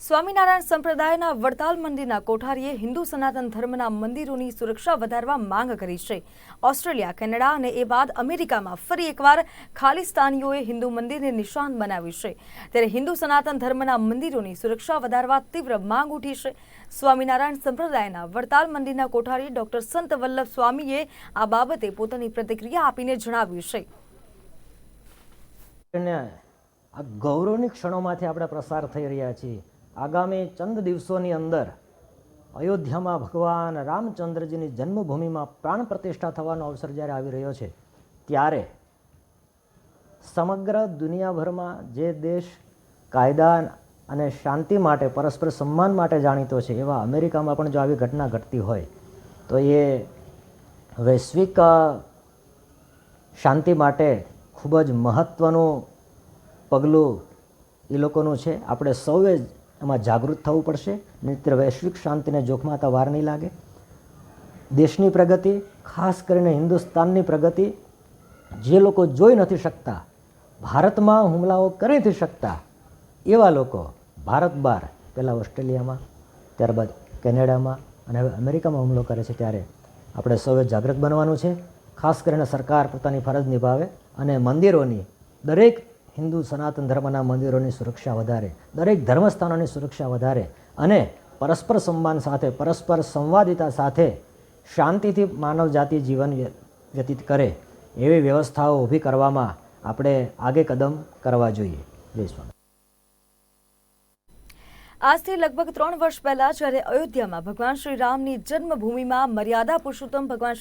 સ્વામિનારાયણ સંપ્રદાયના વડતાલ મંદિરના કોઠારીએ હિન્દુ સનાતન ધર્મના મંદિરોની સુરક્ષા વધારવા માંગ કરી છે. ઓસ્ટ્રેલિયા, કેનેડા અને એ બાદ અમેરિકામાં ફરી એકવાર ખાલિસ્તાનીઓએ હિન્દુ મંદિરને નિશાન બનાવ્યું છે. ત્યારે હિન્દુ સનાતન ધર્મના મંદિરોની સુરક્ષા વધારવા તીવ્ર માંગ ઉઠી છે. સ્વામિનારાયણ સંપ્રદાયના વડતાલ મંદિરના કોઠારી ડોક્ટર સંત વલ્લભ સ્વામીએ આ બાબતે પોતાની પ્રતિક્રિયા આપીને જણાવ્યું છે. આ ગૌરવની ક્ષણોમાંથી આપણે પ્રસાર થઈ રહ્યા છીએ. આગામી ચંદ દિવસોની અંદર અયોધ્યામાં ભગવાન રામચંદ્રજીની જન્મભૂમિમાં પ્રાણ પ્રતિષ્ઠા થવાનો અવસર જ્યારે આવી રહ્યો છે, ત્યારે સમગ્ર દુનિયાભરમાં જે દેશ કાયદા અને શાંતિ માટે, પરસ્પર સન્માન માટે જાણીતો છે, એવા અમેરિકામાં પણ જો આવી ઘટના ઘટતી હોય, તો એ વૈશ્વિક શાંતિ માટે ખૂબ જ મહત્ત્વનું પગલું એ લોકોનું છે. આપણે સૌએ એમાં જાગૃત થવું પડશે. નહીંતર વૈશ્વિક શાંતિને જોખમાતા વાર નહીં લાગે. દેશની પ્રગતિ, ખાસ કરીને હિન્દુસ્તાનની પ્રગતિ, જે લોકો જોઈ નથી શકતા, ભારતમાં હુમલાઓ કરી નથી શકતા, એવા લોકો ભારત બહાર પહેલાં ઓસ્ટ્રેલિયામાં, ત્યારબાદ કેનેડામાં અને હવે અમેરિકામાં હુમલો કરે છે ત્યારે આપણે સૌએ જાગૃત બનવાનું છે. ખાસ કરીને સરકાર પોતાની ફરજ નિભાવે અને મંદિરોની દરેક હિન્દુ સનાતન ધર્મના મંદિરોની સુરક્ષા વધારે, દરેક ધર્મસ્થાનોની સુરક્ષા વધારે અને પરસ્પર સન્માન સાથે, પરસ્પર સંવાદિતા સાથે શાંતિથી માનવ જાતિ જીવન વ્યતીત કરે એવી વ્યવસ્થાઓ ઊભી કરવામાં આપણે આગે કદમ કરવા જોઈએ. જય સ્વામી. આજથી લગભગ ત્રણ વર્ષ પહેલા જ્યારે અયોધ્યામાં ભગવાન શ્રી રામની જન્મભૂમિમાં મર્યાદા પુરુષોત્તમ ભગવાન શ્રી